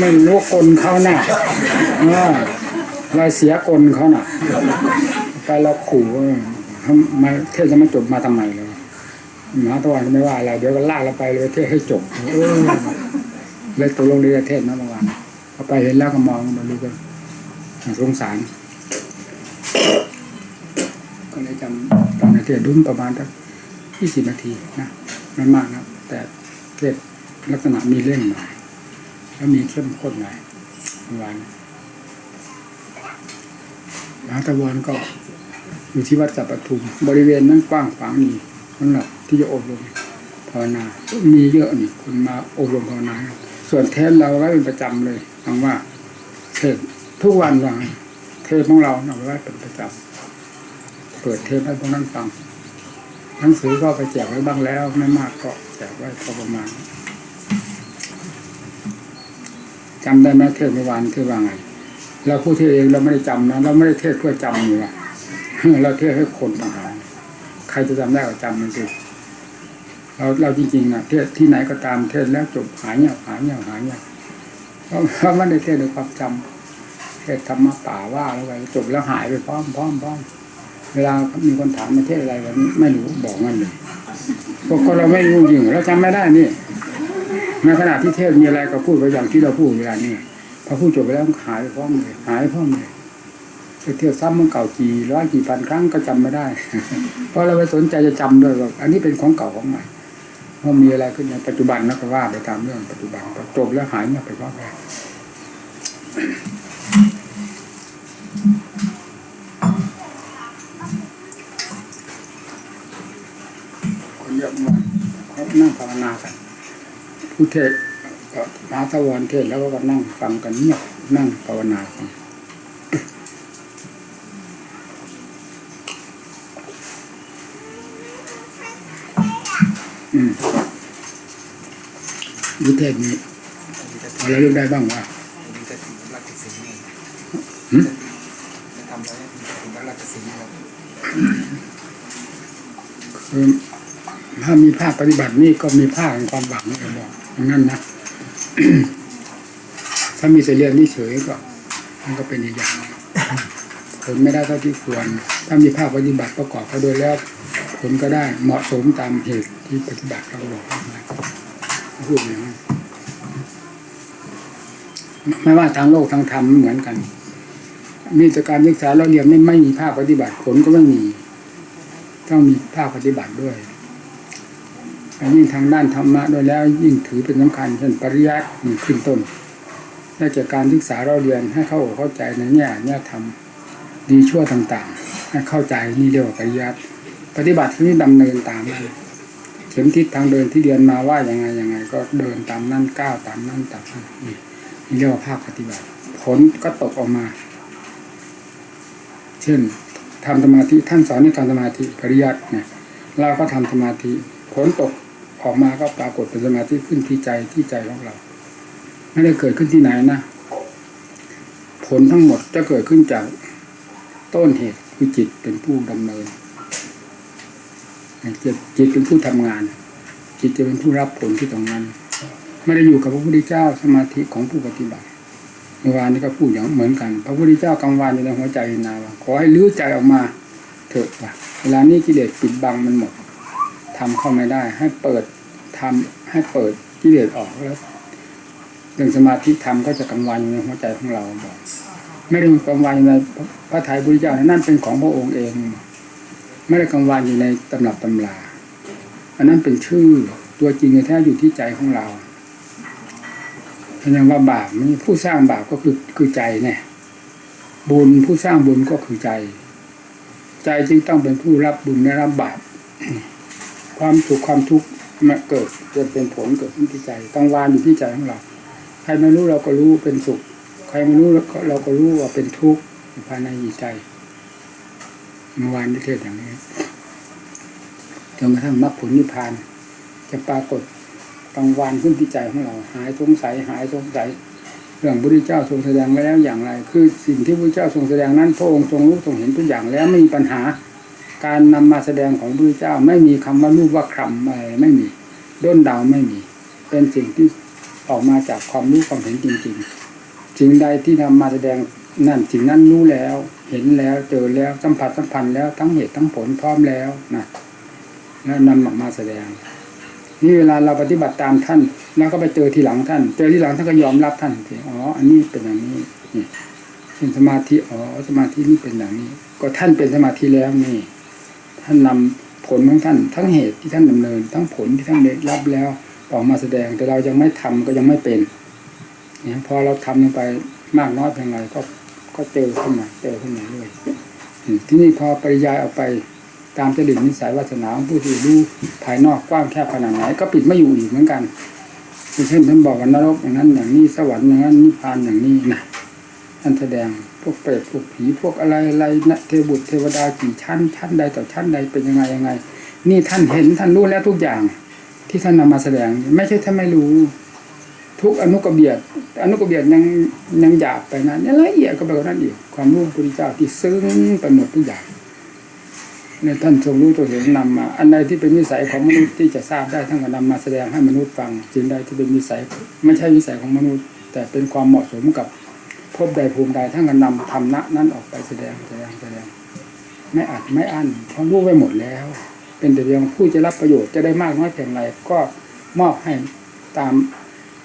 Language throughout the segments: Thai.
ไม่รู้กลเขาน่ะเราเสียกลเขาน่ะ ไปเราขู่ว่าทำไมเทศจะไม่จบมาทำไมเลยหมาตะวันไม่ว่าอะไรเดี๋ยวก็ลากเราไปเลยเทศให้จบเลยตกลงเรียนเทศนะเมื่อวานพอไปเห็นแล้วก็มองมาดูกันสงสารก็เลยจำตอนในเทศดุ้มประมาณสักยี่สิบนาทีนะไม่มากนะแต่เทศลักษณะมีเร่งหน่อย แล้วมีเข้มข้นหน่อยวานมหาตะวันก็อยู่ที่วัดสัปปทุม บริเวณนั้นกว้างขวางนี่สำหรับที่จะอบรมภาวนา มีเยอะนี่คนมาอบรมภาวนา ส่วนเทศเราไว้เป็นประจำเลยฟังว่าเทศทุกวันว่าเทศของเราเอาไว้เป็นประจำเปิดเทปให้พวกนั้นฟังหนังสือก็ไปแจกไว้บ้างแล้ว ไม่มากก็แจกไว้พอประมาณ จำได้ไหมเทศเมื่อวานเทศว่าไงเราพูดเทศเองเราไม่ได้จำนะเราไม่ได้เทศเพื่อจำอยู่อะเราเทศให้คนต่างหากใครจะจำได้ก็จำมันสิเราเราจริงๆนะเทศที่ไหนก็ตามเทศแล้วจบหายเงียบหายเงียบหายเงียบเพราะเพราะไม่ได้เทศด้วยความจำเทศธรรมะป่าว่าแล้วไปจบแล้วหายไปพร้อมพร้อมพร้อมเวลามีคนถามประเทศอะไรวันนี้ไม่รู้บอกงั้นเลยพวกเราไม่รู้จริงเราจำไม่ได้นี่ ในขณะที่เทศมีอะไรก็พูดไปอย่างที่เราพูดเวลานี้พอพูดจบไปแล้วหายไปพร้อมเลยหายไปพร้อมเลยเที่ยวซ้ำมันเก่ากี่ร้อยกี่พันครั้งก็จำไม่ได้ เพราะเราไม่สนใจจะจำด้วยว่าอันนี้เป็นของเก่าของใหม่พอมีอะไรขึ้นในปัจจุบันนักว่าไปตามเรื่องปัจจุบันพอจบแล้วหายเงียบไปพร้อมเลยคนเยอะมากเขานั่งภาวนากัน ผู้เทศก็มาสวรรค์เทศแล้วก็นั่งฟังกันเงียบนั่งภาวนาฟังอืมยุทธเทศนี้พอเราเลือกได้บ้างว่ามีแต่สิ่งรักแต่สิ่งนี้หืมจะทำอะไรมีแต่สิ่งรักแต่สิ่งนี้ครับคือถ้ามีภาคปฏิบัตินี่ก็มีภาคแห่งความหวังเลยบอก อย่างนั้นนะถ้ามีแต่เรียนนี่เฉยก็ มันก็เป็นอย่างหนึ่งผลไม่ได้เท่าที่ควร ถ้ามีภาคปฏิบัติประกอบเข้าโดยแล้ว ผลก็ได้เหมาะสมตามเหตุที่ปฏิบัติเราบอกพูดอย่างนั้นไม่ว่าทางโลกทางธรรมเหมือนกัน มีแต่การศึกษาเราเรียนไม่ไม่มีภาคปฏิบัติผลก็ไม่มี ต้องมีภาคปฏิบัติด้วย ยิ่งทางด้านธรรมะด้วยแล้วยิ่งถือเป็นสำคัญเช่นปริยัติขึ้นต้นได้จาการศึกษาเราเรียนให้เข้าเข้าใจในแง่แง่ธรรมดีชั่วต่างๆ ให้เข้าใจนี่เรียกว่าปริยัติปฏิบัติที่นี่ดำเนินตามนั้นเข็มทิศทางเดินที่เรียนมาว่าอย่างไงอย่างไง ก็เดินตามนั่นก้าวตามนั่นตามนั่นนี่เรียกว่าภาคปฏิบัติ ผลก็ตกออกมา เช่นทำสมาธิท่านสอนให้ทำสมาธิปริยัติเนี่ยเราก็ทำสมาธิผลตก ออกมาก็ปรากฏเป็นสมาธิขึ้นที่ใจที่ใจของเรา ไม่ได้เกิดขึ้นที่ไหนนะ ผลทั้งหมดจะเกิดขึ้นจากต้นเหตุคือจิตเป็นผู้ดำเนินจิตจิตเป็นผู้ทำงาน จิตจะเป็นผู้รับผลที่ตรงนั้นไม่ได้อยู่กับพระพุทธเจ้าสมาธิของผู้ปฏิบัติเมื่อวานนี้ก็พูดอย่างเหมือนกัน พระพุทธเจ้ากังวานอยู่ในหัวใจนาว่าขอให้ลื้อใจออกมาเถอะว่าเวลานี้กิเลสปิดบังมันหมด ทำเข้าไม่ได้ ให้เปิดทำให้เปิดกิเลสออกแล้วเรื่องสมาธิธรรมก็จะกังวานอยู่ในหัวใจของเราบอกไม่ได้กังวานอยู่ในพระทัยพุทธเจ้านั่นเป็นของพระองค์เอง ไม่ได้กังวานอยู่ในตำรับตำราอันนั้นเป็นชื่อตัวจริงแท้อยู่ที่ใจของเราแสดงว่าบาปนี่ผู้สร้างบาปก็คือคือใจเนี่ยบุญผู้สร้างบุญก็คือใจ ใจจึงต้องเป็นผู้รับบุญและรับบาป ความสุขความทุกข์มาเกิดจะเป็นผลเกิดขึ้นที่ใจกังวานอยู่ที่ใจของเรา ใครไม่รู้เราก็รู้เป็นสุข ใครไม่รู้เราก็รู้ว่าเป็นทุกข์ภายในจิตใจเมื่อวานที่เทศอย่างนี้จนกระทั่งมรรคผลนิพพาน จะปรากฏกังวานขึ้นที่ใจของเรา หายสงสัยหายสงสัยเรื่องพระพุทธเจ้าทรงแสดงไว้แล้วอย่างไร คือสิ่งที่พระพุทธเจ้าทรงแสดงนั้นพระองค์ทรงรู้ทรงเห็นทุกอย่างแล้วไม่มีปัญหา การนำมาแสดงของพระพุทธเจ้าไม่มีคำว่ารูปว่าคำอะไรไม่มีด้นเดาไม่มี เป็นสิ่งที่ออกมาจากความรู้ความเห็นจริงๆสิ่งใดที่นำมาแสดงนั่นสิ่งนั้นรู้แล้ว เห็นแล้วเจอแล้วสัมผัสสัมพันธ์แล้วทั้งเหตุทั้งผลพร้อมแล้วนะแล้วนำออกมาแสดง นี่เวลาเราปฏิบัติตามท่าน แล้วก็ไปเจอทีหลังท่าน เจอทีหลังท่านก็ยอมรับท่านทีอ๋อ อันนี้เป็นอย่างนี้นี่เป็นสมาธิอ๋อสมาธินี่เป็นอย่างนี้ ก็ท่านเป็นสมาธิแล้วนี่ ท่านนำผลของท่านทั้งเหตุที่ท่านดำเนิน ทั้งผลที่ท่านได้รับแล้วออกมาแสดงแต่เรายังไม่ทำก็ยังไม่เป็นเนี่ยพอเราทำลงไปมากน้อยเพียงไรก็ก็เจอขึ้นมาเจอขึ้นมาเรื่อยที่นี่พอปริยายออกไปตามจริตนิสัยวาสนาของผู้ที่รู้ภายนอกกว้างแคบขนาดไหนก็ปิดไม่อยู่อีกเหมือนกันเช่นท่านบอกว่านรกอย่างนั้นอย่างนี้สวรรค์อย่างนั้นนิพพานอย่างนี้นะท่านแสดง พวกเปรตพวกผีพวกอะไรอะไรนะเทวบุตรเทวดากี่ชั้นชั้นใดต่อชั้นใดเป็นยังไงยังไง นี่ท่านเห็นท่านรู้แล้วทุกอย่าง ที่ท่านนำมาแสดง ไม่ใช่ท่านไม่รู้ ทุกอนุกระเบียดอนุกระเบียดยังยังหยาบไปนะยังละเอียดก็ไปกว่านั้นอีกความรู้ของพระพุทธเจ้าที่ซึ้งไปหมดทุกอย่างเนี่ยท่านทรงรู้ตัวเห็นนำมา อันใดที่เป็นวิสัยของมนุษย์ที่จะทราบได้ท่านก็นำมาแสดงให้มนุษย์ฟังสิ่งใดที่เป็นวิสัย ไม่ใช่วิสัยของมนุษย์ แต่เป็นความเหมาะสมกับ ภพใดภูมิใดท่านก็นำธรรมะนั้นออกไปแสดงแสดงแสดง ไม่อัดไม่อั้นเพราะรู้ไว้หมดแล้ว เป็นแต่เพียงผู้จะรับประโยชน์จะได้มากน้อยเพียงไรก็มอบให้ตาม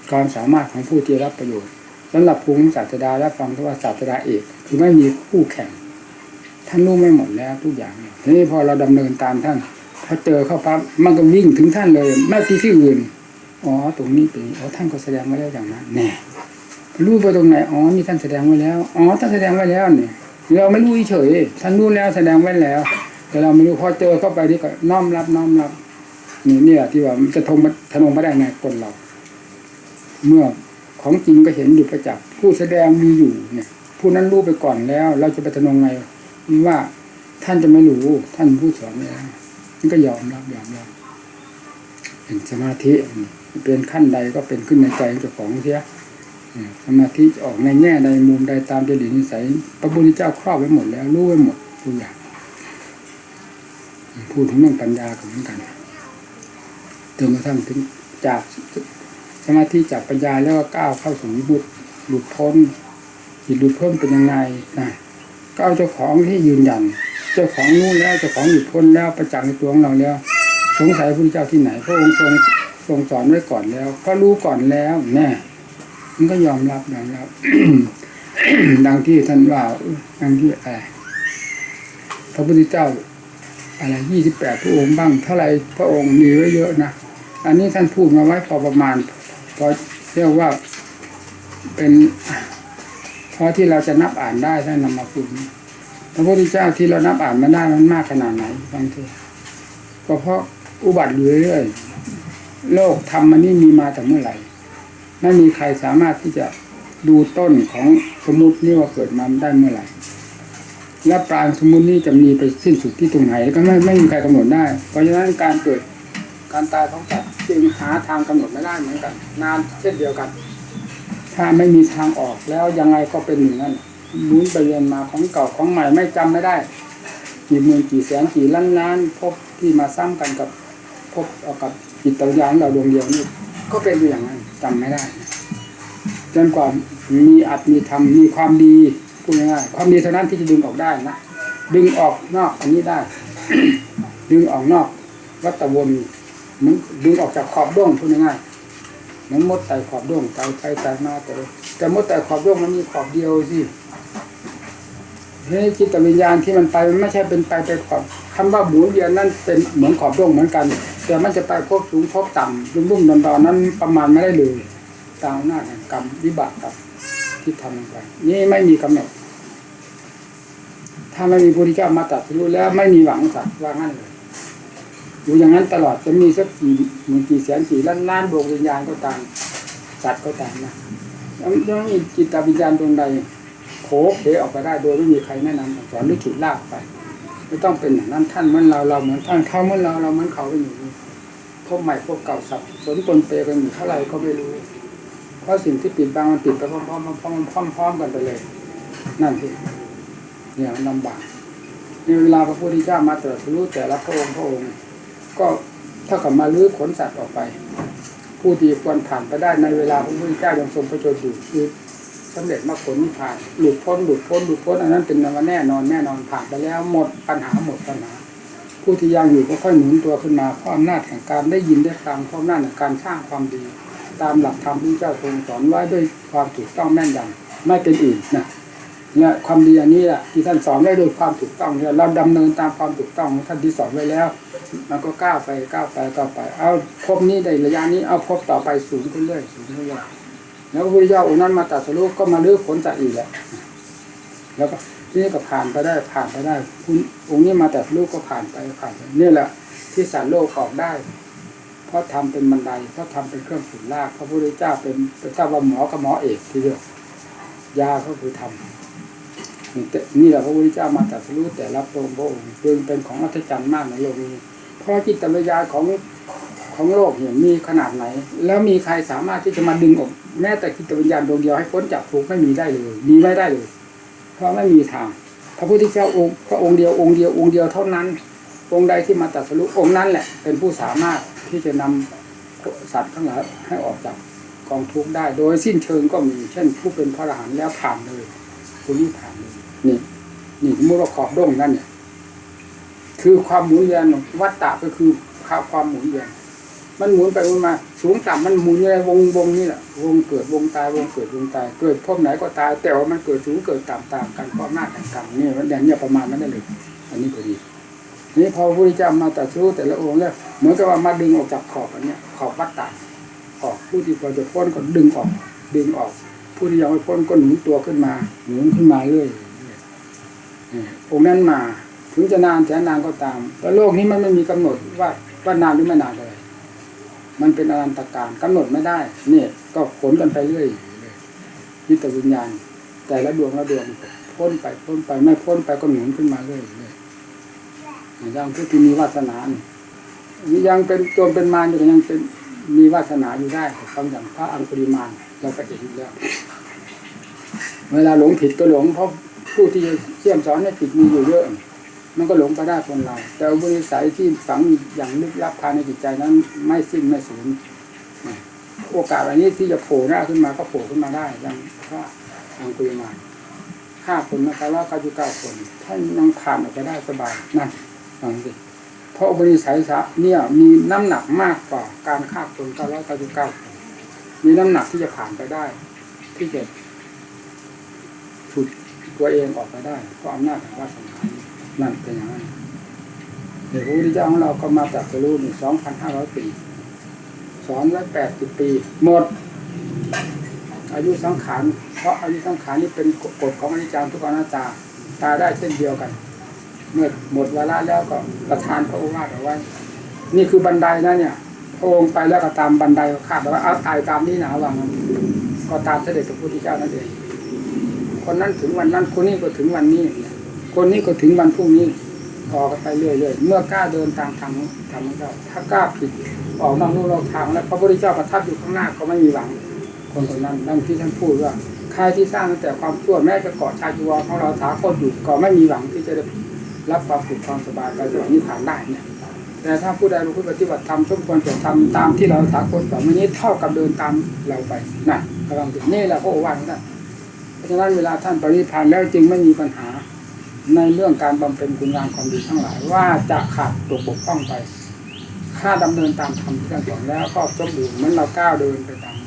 ความสามารถของผู้ที่รับประโยชน์สำหรับภูมิศาสดาและฟังทว่าศาสดาเอกคือไม่มีคู่แข่ง ท่านรู้ไม่หมดแล้วทุกอย่างทีนี้พอเราดำเนินตามท่านพอเจอเข้าปั๊บมันก็วิ่งถึงท่านเลยไม่ที่ที่อื่นอ๋อตรงนี้เป็นอ๋อท่านก็แสดงไว้แล้วอย่างนั้นแน่ รู้ไปตรงไหนอ๋อนี่ท่านแสดงไว้แล้วอ๋อท่านแสดงไว้แล้วเนี่ยเราไม่รู้เฉยท่านรู้แล้วแสดงไว้แล้ว แต่เราไม่รู้พอเจอเข้าไปนี่ก็น้อมรับน้อมรับ นี่เนี่ยที่ว่ามันจะทงมาทะนงไม่ได้ไงคนเรา เมื่อของจริงก็เห็นอยู่ประจักษ์ผู้แสดงมีอยู่เนี่ยผู้นั้นรู้ไปก่อนแล้ว เราจะไปทะนงไงว่าท่านจะไม่รู้ท่านผู้สอนแล้วมันก็ยอมรับยอมรับเป็นสมาธิเป็นขั้นใดก็เป็นขึ้นในใจของเจ้าของเสีย สมาธิจะออกในแง่ใดมุมใดตามจริตนิสัยพระพุทธเจ้าครอบไว้หมดแล้วรู้ไว้หมดทุกอย่างพูดถึงเรื่องปัญญาก็เหมือนกันจนกระทั่งถึงจากสมาธิจากปัญญาแล้วก็ก้าวเข้าสู่วิมุตติหลุดพ้นจิตหลุดพ้นเป็นยังไงนะก็เอาเจ้าของที่ยืนยัน เจ้าของรู้แล้วเจ้าของหลุดพ้นแล้วประจักษ์ในตัวของเราแล้ว สงสัยพระพุทธเจ้าที่ไหนพระองค์ทรงทรงสอนไว้ก่อนแล้ว ก็รู้ก่อนแล้วแน่ มันก็ยอมรับยอมรับดังที่ท่านว่าดังที่อะไรพระพุทธเจ้า อะไรยี่สิบแปดพระองค์บ้างเท่าไรพระองค์มีไว้เยอะนะอันนี้ท่านพูดมาไว้พอประมาณพอเรียกว่าเป็นพอที่เราจะนับอ่านได้ท่านนำมาพูดพระพุทธเจ้าที่เรานับอ่านมาได้มันมากขนาดไหนบางทีก็เพราะอุบัติเรื่อยๆโลกธรรมมันนี่มีมาแต่เมื่อไหร่ ไม่มีใครสามารถที่จะดูต้นของสมมตินี่ว่าเกิดมาได้เมื่อไหร่และปลายสมุตินี้จะมีไปสิ้นสุดที่ตรงไหนก็ไม่ไม่มีใครกำหนดได้ เพราะฉะนั้นการเกิดการตายของสัตว์จึงหาทางกำหนดไม่ได้เหมือนกัน นานเช่นเดียวกัน ถ้าไม่มีทางออกแล้วยังไงก็เป็นอย่างนั้นมุนไปเรียนมาของเก่าของใหม่ไม่จำไม่ได้กี่หมื่นกี่แสนกี่ล้านล้านพบที่มาซ้ำกันกับพบกับจิตวิญญาณเราดวงเดียวนี่ก็เป็นอยู่อย่างนั้น จำไม่ได้จนกว่ามีอัตมีธรรมมีความดีพูดง่ายๆความดีเท่านั้นที่จะดึงออกได้นะดึงออกนอกอันนี้ได้ ดึงออกนอกวัตวนเหมันดึงออกจากขอบด้วงพูดง่ายๆเหมันมดไต่ขอบด้วงไต่ไปไต่มาแต่แต่มดไต่ขอบด้วงมันมีขอบเดียวสิ เฮ้ยจิตวิญญาณที่มันไปมันไม่ใช่เป็นไปไปขอบคำว่าหมุนเวียนนั่นเป็นเหมือนขอบด้วงเหมือนกัน แต่มันจะไปพบสูงพบต่ำรุ่มรุ่มดอนดอนนั้นประมาณไม่ได้เลยตามหน้าแห่งกรรมวิบากกรรมที่ทำลงไปนี่ไม่มีกำหนดถ้าไม่มีพระพุทธเจ้ามาตัดรู้แล้วไม่มีหวังสัตว์ว่างั้นเลยอยู่อย่างนั้นตลอดจะมีสักกี่หมื่นกี่แสนกี่ล้านล้านดวงวิญญาณก็ตามสัตว์ก็ตามนะยังยังมีจิตวิญญาณดวงใด โผล่เพออกไปได้โดยไม่มีใครแนะนำสอนหรือฉุดลากไปไม่ต้องเป็นอย่างนั้นท่านเหมือนเราเราเหมือนท่านเขาเหมือนเราเราเหมือนเขาเป็นอย่างนี้พวกใหม่พวกเก่าสับสนปนเปกันอยู่เท่าไหร่ก็ไม่รู้ เพราะสิ่งที่ปิดบังมันปิดไปพร้อมๆพร้อมๆพร้อมๆพร้อมๆกันไปเลย นั่นสิเนี่ยมันลำบากในเวลาพระพุทธเจ้ามาตรัสรู้แต่ละพระองค์พระองค์ ก็เท่ากับมาลื้อขนสัตว์ออกไป ผู้ที่ควรผ่านไปได้ในเวลาพระพุทธเจ้ายังทรงประโยชน์อยู่คือ สำเร็จมรรคผลนิพพานหลุดพ้นหลุดพ้นหลุดพ้นอันนั้นเป็นนวแน่นอนแน่นอนผ่านไปแล้วหมดปัญหาหมดปัญหา ผู้ที่ยังอยู่ก็ค่อยหนุนตัวขึ้นมาเพราะอำนาจแห่งการได้ยินได้ฟังเพราะอำนาจแห่งการสร้างความดี ตามหลักธรรมที่เจ้าทรงสอนไว้ด้วยความถูกต้องแม่นยำไม่เป็นอื่นนะเนี่ยความดีอันนี้แหละที่ท่านสอนไว้ด้วยความถูกต้องเนี่ยเราดำเนินตามความถูกต้องของท่านที่สอนไว้แล้ว มันก็ก้าวไปก้าวไปก้าวไป เอาพบนี้ในระยะนี้เอาพบต่อไปสูงขึ้นเรื่อยสูงขึ้นเรื่อย แล้วพระพุทธเจ้าองค์นั้นมาตรัสรู้ก็มาลื้อผลจากอีกแหละแล้วก็ที่นี่ก็ผ่านไปได้ผ่านไปได้ คุณองค์นี้มาแต่ลูกก็ผ่านไปผ่านไปนี่แหละ ที่สารโลกออกได้ เพราะทำเป็นบันไดเพราะทำเป็นเครื่องฝึกลากพระพุทธเจ้าเป็นเป็นเจ้าว่าหมอกับหมอเอกที่เดียวยาก็คือทำนี่แหละพระพุทธเจ้ามาตรัสรู้แต่ละพรงพระองค์จึงเป็นของอัศจรรย์มากในโลกนี้เพราะจิตวิญญาณของ ของโลกเนี่ยมีขนาดไหน แล้วมีใครสามารถที่จะมาดึงออกแม้แต่จิตวิญญาณดวงเดียวให้พ้นจากทุกข์ไม่มีได้เลยมีไม่ได้เลย เพราะไม่มีทาง พระพุทธเจ้าองค์พระองค์เดียวองค์เดียวองค์เดียวเท่านั้น องค์ใดที่มาตรัสรู้องค์นั้นแหละ เป็นผู้สามารถที่จะนำสัตว์ทั้งหลายให้ออกจากกองทุกข์ได้ โดยสิ้นเชิงก็มีเช่น ผู้เป็นพระอรหันต์แล้วผ่านเลยคนนี้ผ่านเลยนี่นี่สมมุติว่าขอบด้งนั่นเนี่ยคือความหมุนเวียนวัฏฏะก็คือค่าความหมุนเวียน มันหมุนไปหมุนมา สูงต่ำมันหมุนอยู่ในวงวงนี่แหละวงเกิดวงตายวงเกิดวงตายเกิดพบไหนก็ตาย แต่ว่ามันเกิดสูงเกิดต่ำต่างกันเพราะหน้าจแห่กรรมนี่มันอย่างเนี้ยประมาณนั้นได้เลย อันนี้ก็ดีนี่พอพระพุทธเจ้ามาตรัสรู้แต่ละองค์แล้วเหมือนกับว่ามาดึงออกจากขอบอันเนี้ยขอบวัฏฏะออกผู้ที่พอจะพ้นก็ดึงออก ดึงออก ผู้ที่ยังไม่พ้นก็หนุนตัวขึ้นมาหนุนขึ้นมาเรื่อยนี่องค์นั้นมา ถึงจะนานแสนนานก็ตามแล้วโลกนี้มันไม่มีกำหนดว่าว่านานหรือไม่นานเลย มันเป็นอนันตการกำหนดไม่ได้เนี่ยก็ขนกันไปเรื่อยจิตวิญญาณ แต่ละดวงละดวงพ้นไปพ้นไปไม่พ้นไปก็หนุนขึ้นมาเรื่อยๆอย่างผู้ที่มีวาสนายังเป็นโจรเป็นมารอยู่ยังเป็นมีวาสนาอยู่ได้ฟังอย่างพระอังคุริมานเราก็เห็นแล้ว เวลาหลงผิดก็หลงเพราะผู้ที่เชี่ยมสอนให้ผิดมีอยู่เยอะ มันก็หลงไปได้คนเรา แต่บริสัยที่ฝังอย่างลึกลับภายในจิตใจนั้น ไม่สิ้นไม่สูญโอกาสอันนี้ที่จะโผล่หน้าขึ้นมาก็โผล่ขึ้นมาได้ย่างพระอังคุริมาห้าคนนะครับว่าเก้าจุดเก้าคนท่านยังผ่านออกไปได้สบายนั่นฟังสิเพราะบริสัยสะเนี่ยมีน้ำหนักมากกว่าการฆ่าคนเก้าร้อยเก้าจุดเก้ามีน้ำหนักที่จะผ่านไปได้ ที่จะฉุดตัวเองออกไปได้เพราะอำนาจแห่งวาสนา นั่นเป็นอย่างนั้นเดี๋ยวพระพุทธเจ้าของเราก็มาตรัสรู้นี่สองพันห้าร้อยปีสองร้อยแปดสิบปี หมด อายุสังขาร เพราะอายุสังขารนี่เป็นกฎของอนิจจังทุกอนัตตาตายได้เช่นเดียวกัน เมื่อหมดเวลาแล้วก็ประทานพระโอวาทเอาไว้ นี่คือบันไดนะเนี่ยพระองค์ไปแล้วก็ตามบันไดคาดว่าเอาตายตามนี้หนาว่างก็ตามเสด็จพระพุทธเจ้านั่นเองคนนั้นถึงวันนั้นคนนี้ก็ถึงวันนี้ คนนี้ก็ถึงวันพรุ่งนี้ต่อกไปเรื่อยๆเมื่อกล้าเดินตามทางทางของเราถ้ากล้าผิดออกนอกลู่นอกทางแล้วพระพุทธเจ้าประทับอยู่ข้างหน้าก็ไม่มีหวัง คนคนนั้นนั่นที่ท่านพูดว่าใครที่สร้างตั้งแต่ความชั่วแม้จะเกาะชายจีวรของเราถาโคตอยู่ก็ไม่มีหวังที่จะได้รับความสุขความสบายไปสวรรค์นิพพานได้เนี่ยแต่ถ้าผู้ใดรู้ปฏิบัติธรรมสมควรจะทำตามที่เราถาโคตรต่อมานี้เท่ากับเดินตามเราไปนั่นกำลังถึงนี่แหละพระโอวาทของท่านเพราะฉะนั้นเวลาท่านปรินิพพานแล้วจึงไม่มีปัญหา ในเรื่องการบำเพ็ญคุณงามความดีทั้งหลายว่าจะขาดตกบกพร่องไป ถ้าดำเนินตามธรรมที่ท่านสอนแล้วก็สมบูรณ์เหมือนเราก้าวเดินไปตาม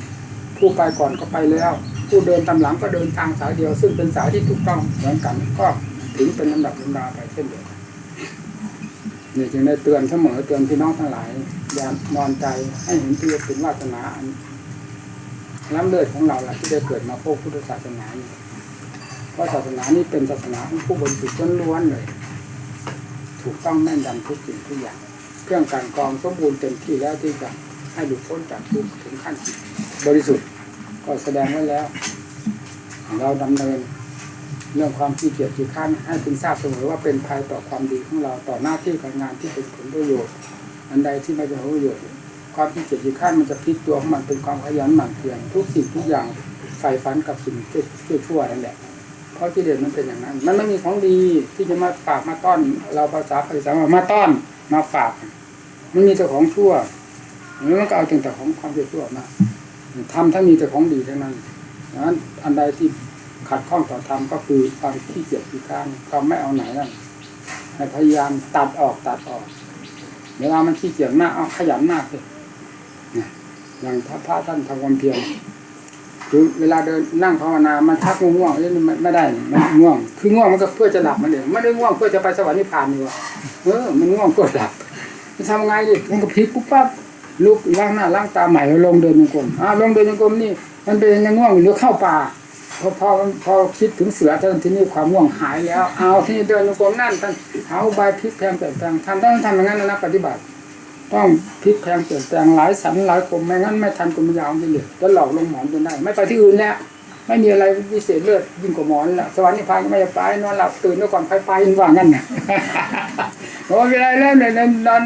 ผู้ไปก่อนก็ไปแล้ว ผู้เดินตามหลังก็เดินทางสายเดียว ซึ่งเป็นสายที่ถูกต้องเหมือนกันก็ถึงเป็นลำดับลำดาไปเช่นเดียวกันนี่จึงได้เตือนเสมอเตือนพี่น้องทั้งหลาย อย่านอนใจให้เห็นที่เป็นวาสนาอันล้ำเลิศของเราแหละที่ได้เกิดมาพบพุทธศาสนานี้เพ ราะศาสนานี้เป็นศาสนาของผู้บริสุทธิ์ล้วนเลย ถูกต้องแน่นยำทุกสิ่งทุกอย่าง เครื่องการกองสมบูรณ์เต็มที่แล้วที่จะให้หลุดพ้นจากทุกถึงขั้นบริสุทธิ์ ก็แสดงไว้แล้ว เราดำเนินเรื่องความขี้เกียจขี้ข้านให้คุณทราบเสมอว่าเป็นภัยต่อความดีของเราต่อหน้าที่การงานที่เป็นผลประโยชน์ อันใดที่ไม่เป็นผลประโยชน์ ความขี้เกียจขี้ข้านมันจะพลิกตัวของมันเป็นความขยันหมั่นเพียรทุกสิ่งทุกอย่างใฝ่ฝันกับสิ่งชั่วๆนั่นแหละ เพราะกิเลสมันเป็นอย่างนั้น มันไม่มีของดีที่จะมาฝากมาต้อน เราภาษาภาษามาต้อนมาฝากมันมีแต่ของชั่วแล้วมันก็เอาแต่ของความชั่วมาทำถ้ามีแต่ของดีเทั้งนั้นดังนั้นอันใดที่ขัดข้องต่อธรรมก็คือความขี้เกียจขี้ข้านความไม่เอาไหนนั่นให้พยายามตัดออกตัดออก เวลามันขี้เกียจมากเอาขยันมากเลยเนี่ยอย่างพระพระท่านทำความเพียร คือเวลาเดินนั่งภาวนา มันชักง่วงๆเอ้ยมันไม่ได้ มันง่วง คือง่วงมันก็เพื่อจะหลับมันเองไม่ได้ง่วงเพื่อจะไปสวรรค์นิพพานนี่วะเออ มันง่วงเพื่อหลับจะทำไงดิมันก็พลิกปุ๊บปั๊บลุกล้างหน้าล้างตาใหม่แล้วลงเดินจงกรมอ่าลงเดินจงกรมนี่ มันเป็นยังง่วงอยู่เข้าป่าพอพอพอคิดถึงเสือท่านที่นี่ความง่วงหายแล้ว เอาที่เดินจงกรมนั่นท่านเอาใบพลิกแพงเปลี่ยนแปลงทำต้องทำอย่างนั้นนะปฏิบัติ ต้องพลิกแพงเปลี่ยนแปลงหลายสันหลายคมไม่งั้นไม่ทันกลมยาวจริงๆจะหลอกลงหมอนจนได้ ไม่ไปที่อื่นแล้วไม่มีอะไรวิเศษเลิศยิ่งกว่าหมอนละสวรรค์นิพพานก็ไม่ไปนอนหลับตื่นด้วยก่อนไปไปว่างั้นน่ะโอ้ยอะไรแล้วเนี่ยนอน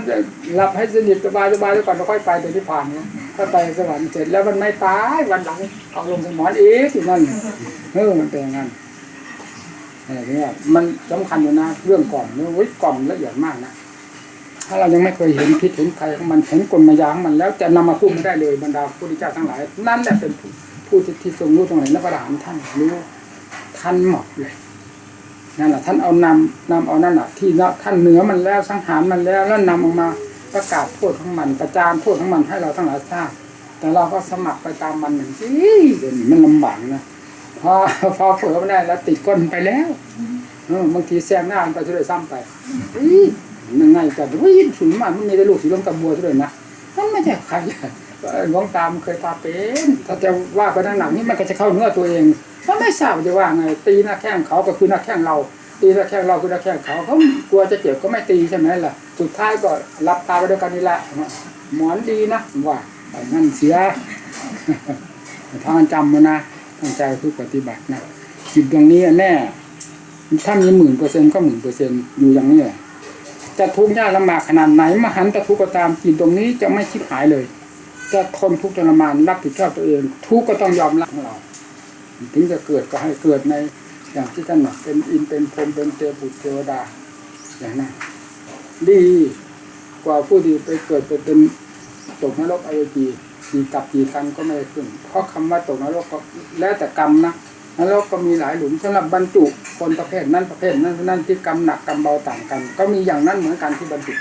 หลับให้สนิทสบายสบายแล้วก่อนแล้วค่อยไปแต่นิพพานเนี่ยถ้าไปสวรรค์เสร็จแล้วมันไม่ตายวันหลังเอาลงสมอนอีกที่นั่นเออมันเป็นอย่างนั้นอะไรเนี่ยมันสำคัญอยู่นะเรื่องก่อนเนี่ยวิก่อนละเอียดมากนะ ถ้าเรายังไม่เคยเห็นพิษเห็นภัยของมันเห็นกลมายาของมันแล้วจะนำมาพูดไม่ได้เลยบรรดาพระพุทธเจ้าทั้งหลาย นั่นแหละเป็นผู้ที่ที่ทรงรู้ตรงไหนนักประดานท่านรู้ท่านหมดเลยนั่นแหละท่านเอานำนำเอานั่นแหะที่ท่านเหนือมันแล้วสังหารมันแล้วแล้วนำออกมาประกาศโทษของมัน ประจานโทษของมันให้เราทั้งหลายทราบแต่เราก็สมัครไปตามมันหนึ่งสิเดี๋ยวนี้มันลำบากนะพอพอเผลอไม่ได้แล้วติดก้นไปแล้วเออบางทีแซงหน้ามันไปช่วยซ้ำไปอี มันไงกันวิ่งสุนมากมันมีแต่ลูกสีลมกับบัวด้วยนะมันไม่ใช่ใครหลวงตามเคยพาเป็น ถ้าจะว่าไปทางหนังนี่มันก็จะเข้าเนื้อตัวเองก็ไม่ทราบจะว่าไง ตีหน้าแข้งเขาก็คือหน้าแข้งเรา ตีหน้าแข้งเราคือหน้าแข้งเขาเขากลัวจะเจ็บก็ไม่ตีใช่ไหมล่ะ สุดท้ายก็รับตาไปด้วยกันนี่แหละหมอนดีนะว่างั้นเสียทางจำมานะตั้งใจผู้ปฏิบัตินะจิตดวงนี้แน่ถ้ามีหมื่นเปอร์เซ็นต์ก็หมื่นเปอร์เซ็นต์อยู่อย่างนี้แหละ จะทุกข์ยากลำบากขนาดไหนมหันตทุกข์ก็ตามจิตตรงนี้จะไม่คิดหายเลย จะทนทุกข์ทรมานรับผิดชอบตัวเอง ทุกข์ก็ต้องยอมรับของเรา ถึงจะเกิดก็ให้เกิดในอย่างที่ท่านบอกเป็นอินเป็นพรมเป็นเทบุตรเทวดาอย่างนั้นดีกว่าผู้ที่ไปเกิดไปเป็นตกนรกอเวจีกี่กับกี่ครั้งก็ไม่ได้ขึ้น เพราะคำว่าตกนรกก็แล้วแต่กรรมนะ นรกก็มีหลายหลุมสำหรับบรรจุคนประเภทนั้นประเภทนั้นนั่นที่กรรมหนักกรรมเบาต่างกัน ก็มีอย่างนั้นเหมือนกันที่บรรจุ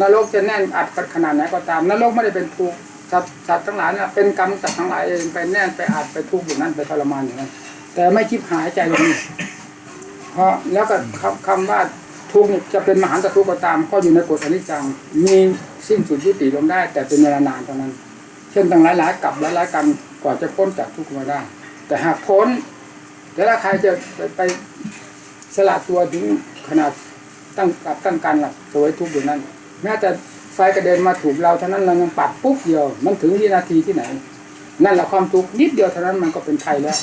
นรกจะแน่นอัดขนาดไหนก็ตามนรกไม่ได้เป็นทุกข์สัตว์สัตว์ทั้งหลายนะเป็นกรรมสัตว์ทั้งหลายเองไปแน่นไปอัดไปทุกข์อยู่นั้นไปทรมานอย่างนั้นแต่ไม่คิดหายใจลงนี่เพราะแล้วก็คำคำว่าทุกข์จะเป็นมหันตทุกข์ก็ตาม ก็อยู่ในกฎอนิจจังมีสิ้นสุดยุติลงได้ แต่เป็นเวลานานเท่านั้น เช่นตั้งหลายหลายๆกับหลายหลายๆกันกว่าจะพ้นจากทุกข์มาได้ แต่หากพ้นแต่ถ้าใครจะไปไปสละตัวถึงขนาดตั้งกับตั้งการหลับสวยทุกอยู่นั้น แม้แต่ไฟกระเด็นมาถูกเราเท่านั้นเรายังปัดปุ๊บเดียวมันถึงวินาทีที่ไหน นั่นแหละความทุกข์นิดเดียวเท่านั้นมันก็เป็นภัยแล้ว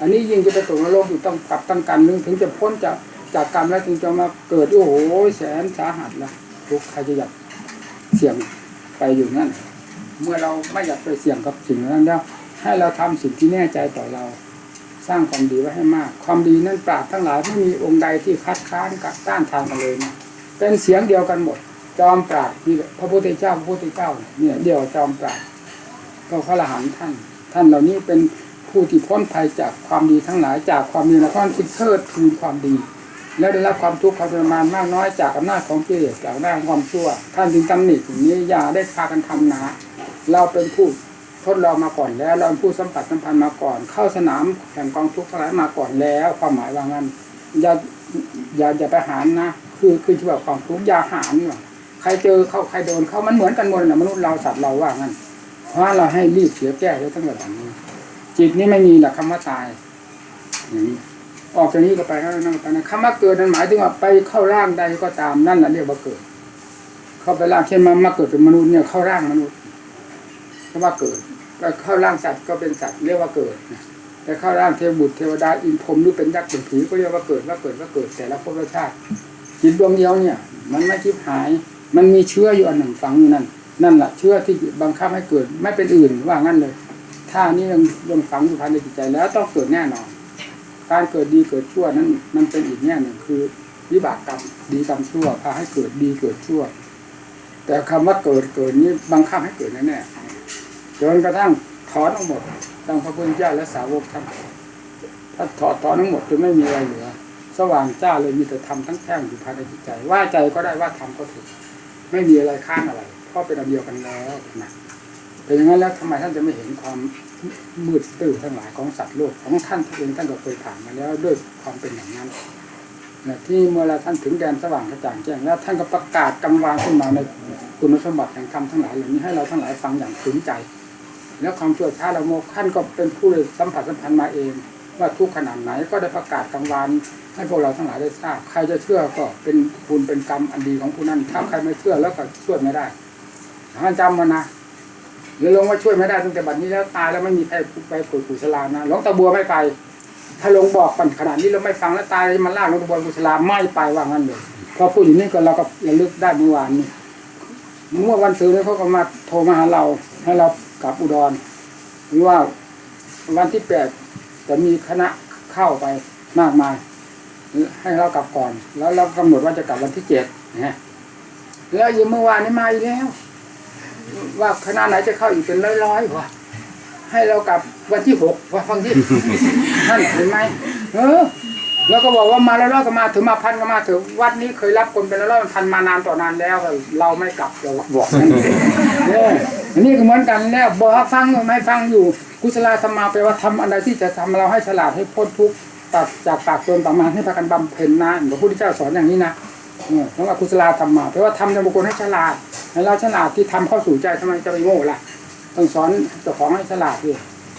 อันนี้ยิ่งจะไปตกนรกอยู่ต้องปรับตั้งการนึงถึงจะพ้นจากจากกรรมแล้วถึงจะมาเกิดโอ้โหแสนสาหัสละทุกใครจะอยากเสี่ยงไปอยู่นั่น เมื่อเราไม่อยากไปเสี่ยงกับสิ่งนั้นแล้ว ให้เราทำสิ่งที่แน่ใจต่อเรา สร้างความดีไว้ให้มาก ความดีนั้นปราบทั้งหลายไม่มีองค์ใดที่คัดค้านกับต้านทานกันเลยนะเป็นเสียงเดียวกันหมด จอมปราบนี่พระพุทธเจ้าพระพุทธเจ้าเนี่ยเดียวจอมปราบก็พระอรหันต์ท่าน ท่านเหล่านี้เป็นผู้ที่พ้นภัยจากความดีทั้งหลายจากความดีและท่านที่เทิดทูนความดีแล้วได้รับความทุกข์ความทรมานมากน้อยจากอำนาจของกิเลสจากอำนาจความชั่ว ท่านจึงตำหนิถึงนี้อย่าได้พากันทำนาเราเป็นผู้ ทดลองมาก่อนแล้วเราผู้สัมผัสสัมพันธ์มาก่อน เข้าสนามแห่งกองทุกข์ทั้งหลายมาก่อนแล้ว ความหมายว่างั้นอย่าอย่าอย่าไปหารนะคือคือที่บบความทุกข์อย่าหารว่ะใครเจอเข้าใครโดนเข้ามันเหมือนกันหมดนะมนุษย์เราสัตว์เราว่างั้นเพราะเราให้รีบเสียแก้ไว้ตั้งแต่ตอนนี้จิตนี้ไม่มีหลักคำว่าตายอย่างนี้ออกจากนี้ก็ไปข้างนั้นไปนะคำว่าเกิดนั้นหมายถึงว่าไปเข้าร่างใดก็ตามนั่นแหละเรียกว่าเกิด เข้าไปร่างเช่นมามาเกิดเป็นมนุษย์เนี่ยเข้าร่างมนุษย์ คำว่าเกิดเข้าร่างสัตว์ก็เป็นสัตว์เรียกว่าเกิดแต่เข้าร่างเทวบุตรเทวดาอินพรมหรือเป็นยักษ์เป็นผีก็เรียกว่าเกิดว่าเกิดว่าเกิดแต่ละภพละชาติจิตดวงเดียวเนี่ย มันไม่คิดหาย มันมีเชื้ออยู่อันหนึ่งฝังอยู่นั่นนั่นแหละเชื้อที่บังคับให้เกิดไม่เป็นอื่นว่างั้นเลย ถ้านี่ยังยังฝังอยู่ภายในจิตใจแล้วต้องเกิดแน่นอน การเกิดดีเกิดชั่วนั้นมันเป็นอีกแง่หนึ่งคือวิบากกรรมดีกรรมชั่วพาให้เกิดดีเกิดชั่ว แต่คำว่าเกิดเกิดนี้บังคับให้เกิดแน่ๆ จนกระทั่งถอนทั้งหมดตั้งพระพุทธเจ้าและสาวกท่านถ้าถอดถอนทั้งหมดจนไม่มีอะไรเหลือ สว่างจ้าเลยมีแต่ธรรมทั้งแท่งอยู่ภายในจิตใจ ว่าใจก็ได้ว่าธรรมก็ถูกไม่มีอะไรข้างอะไรเพราะเป็นอันเดียวกันแล้วนะเป็นอย่างนั้นแล้วทำไมท่านจะไม่เห็นความมืดตื้อทั้งหลายของสัตว์โลกของท่านเองท่านก็เคยผ่านมาแล้วด้วยความเป็นอย่างนั้นนะที่เมื่อเราท่านถึงแดนสว่างกระจ่างแจ้งแล้วท่านก็ประกาศกำวางขึ้นมาในคุณสมบัติแห่งธรรมทั้งหลายเหล่านี้ให้เราทั้งหลายฟังอย่างถึงใจ แล้วความชั่วช้าละโมกท่านก็เป็นผู้ได้สัมผัสสัมพันธ์มาเอง ว่าทุกขนาดไหนก็ได้ประกาศกลางวานให้พวกเราทั้งหลายได้ทราบ ใครจะเชื่อก็เป็นบุญเป็นกรรมอันดีของผู้นั้นถ้าใครไม่เชื่อแล้วก็ช่วยไม่ได้ท่านจำมานะแล้วลงว่าช่วยไม่ได้ตั้งแต่บัดนี้แล้วตายแล้วไม่มีใครไปปลุกกุศลานะหลวงตาบัวไม่ไป ถ้าลงบอกปันขนาดนี้แล้วไม่ฟังแล้วตายมันลากหลวงตาบัวกุศลาไม่ไปว่างั้นเลยพอพูดอยู่นี่ก็เราก็ระลึกได้เมื่อวานนี้เมื่อวันศุกร์นี้เขาก็มาโทรมาหาเราให้เรา กลับอุดรหรือว่าวันที่แปดจะมีคณะเข้าไปมากมายให้เรากลับก่อน แล้วเรากำหนดว่าจะกลับวันที่เจ็ดนะแล้วอยู่เมื่อวานนี้มาอีกแล้ว ว่าคณะไหนจะเข้าอีกเป็นร้อยๆวะให้เรากลับวันที่หกว่าฟังที่ท่านเห็นไหมเออ แล้วก็บอกว่ามาแล้วก็มาถึงมาพันก็มาถึงวัดนี้เคยรับคนเป็นร้อยๆพันมานานต่อนานแล้วเราไม่กลับเราบอกนั่นเองเอออันนี้ก็เหมือนกันแล้วบอกฟังไม่ฟังอยู่ กุศลธรรมาแปลว่าทำอะไรที่จะทำเราให้ฉลาดให้พ้นทุกข์ตัดจากปากจนต่อมาให้พากันบำเพ็ญนะพระพุทธเจ้าสอนอย่างนี้นะเนี่ยเพราะว่ากุศลธรรมาแปลว่าทำในบุคคลให้ฉลาดให้เราฉลาดที่ทำเข้าสู่ใจทำไมจะไปโง่ล่ะต้องสอนเจ้าของให้ฉลาดดิ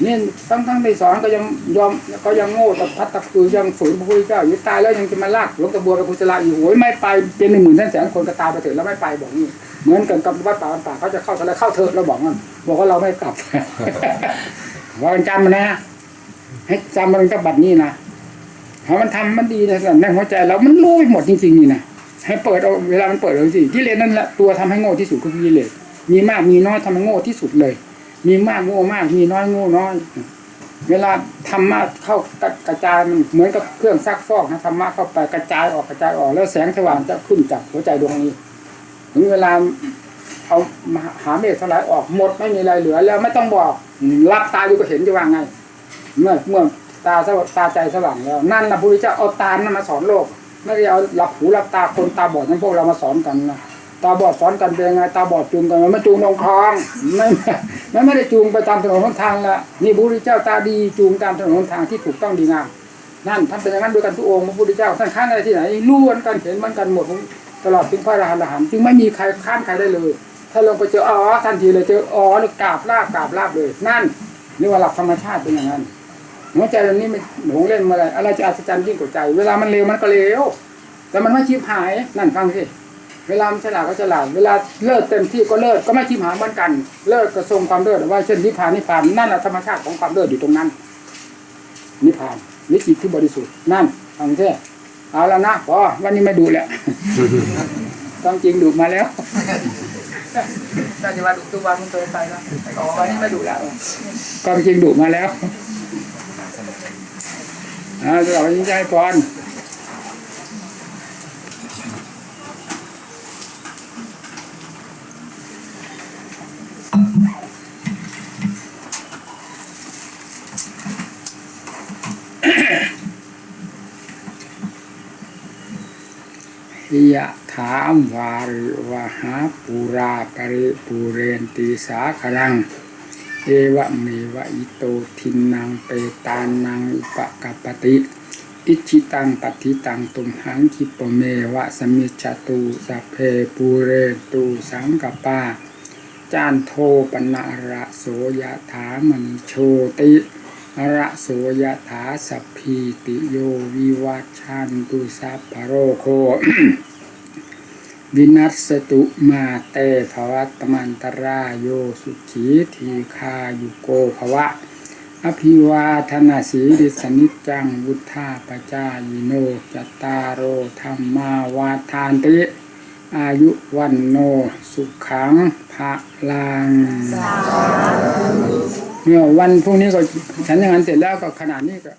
นี่ทั้งทั้งในสอนก็ยังยอมก็ยังโง่แต่พัดตะคือยังฝืนพระพุทธเจ้าอยู่ตายแล้วยังจะมาลากหลวงตะบัวกับกุศลาอยู่โอ้ยไม่ไปเป็นหนึ่งหมื่นแสนแสนคนก็ตายไปเถอะแล้วไม่ไปบอกนี่เหมือนกันกับวัดป่าวัดป่าเขาจะเข้าทะเลเข้าเถอะเราบอกมันบอกว่าเราไม่กลับว่าจำมันนะให้จำมันกับบัตรนี้นะถ้ามันทำมันดีนะส่วนในหัวใจเรามันรู้ไปหมดจริงๆนี่นะให้เปิดเอาเวลามันเปิดเอาสิกิเลสนั่นแหละตัวทำให้โง่ที่สุดคือกิเลสมีมากมีน้อยทำให้โง่ที่สุดเลย มีมากโง่มาก มีน้อยโง่น้อย เวลาธรรมะเข้ากระจายมันเหมือนกับเครื่องซักฟอกนะธรรมะเข้าไปกระจายออกกระจายออกแล้วแสงสว่างจะขึ้นจากหัวใจดวงนี้ ถึงเวลาเอามาหาเมฆสลายออกหมดไม่มีอะไรเหลือ แล้วไม่ต้องบอกรับตาดูก็เห็นจะว่าไง เมื่อเมื่อตาสว่างตาใจสว่างแล้ว นั่นนะพระพุทธเจ้าเอาตานั้นมาสอนโลก ไม่ได้เอาหลับหูหลับตาคนตาบอดนั้นพวกเรามาสอนกันนะ ตาบอดสอนกันเป็นยังไงตาบอดจูงกันมันจูงลงคลองไม่ไม่ไม่ได้จูงไปตามถนนหนทางละนี่พระพุทธเจ้าตาดีจูงตามถนนหนทางที่ถูกต้องดีงามนั่นท่านเป็นอย่างนั้นด้วยกันทุกองค์พระพุทธเจ้าท่านค้านอะไรที่ไหนรู้เหมือนกันเห็นมือนกันหมดตลอดถึงพระอรหันต์อรหันต์จึงไม่มีใครค้านใครได้เลย ถ้าลงไปเจออ๋อทันทีเลยเจออ๋อเลยกราบลาบกราบลาบเลย นั่นนี่ว่าหลักธรรมชาติเป็นอย่างนั้นหัวใจเรานี่ไม่หงเล่นมาอะไรอะไรจะอัศจรรย์ยิ่งกว่าใจ เวลามันเร็วมันก็เร็วแต่มันไม่ชิบหายนั่นฟังสิ เวลามันฉลาดก็ฉลาดเวลาเลิศเต็มที่ก็เลิศก็ไม่ชิบหายเหมือนกัน เลิศก็ทรงความเลิศว่าเช่นนิพพานนิพพานนั่นแหละธรรมชาติของความเลิศอยู่ตรงนั้น นิพพานนิจิตที่บริสุทธิ์นั่นฟังสิเอาแล้วนะพอวันนี้ไม่ดูแล้วต้องจริงดูมาแล้วน่าจะว่าดูตัววันมันเกินไปแล้วอ๋อวันนี้ไม่ดูแล้วความจริงดูมาแล้วอ่าสำหรับวันนี้จะให้พร ยะถามวาริวหาปูราปริปูเรนตีสาคลัง เอวะเมวะอิโตทินังเปตานังอุปกัปติ อิชิตังปฏิตังตุมหังคิปเมวะสมิจตุสัพเพปูเรตุสังกปาจานโทปนะระโสยถามณิโชติ อระโสยถาสัพพีติโยวิวัชชันตุสัพพโรโควินัสตุมาเตภวัตมันตรายโยสุขีทีคายุโกภวะ อภิวาทนาสีริสนิจจังวุธาปจายโนจตตารโอธรรมาวาทานติ อายุวันโนสุขังภะลัง เนี่ยวันพรุ่งนี้ก็ฉันอย่างนั้นเสร็จแล้วก็ขนาดนี้ก็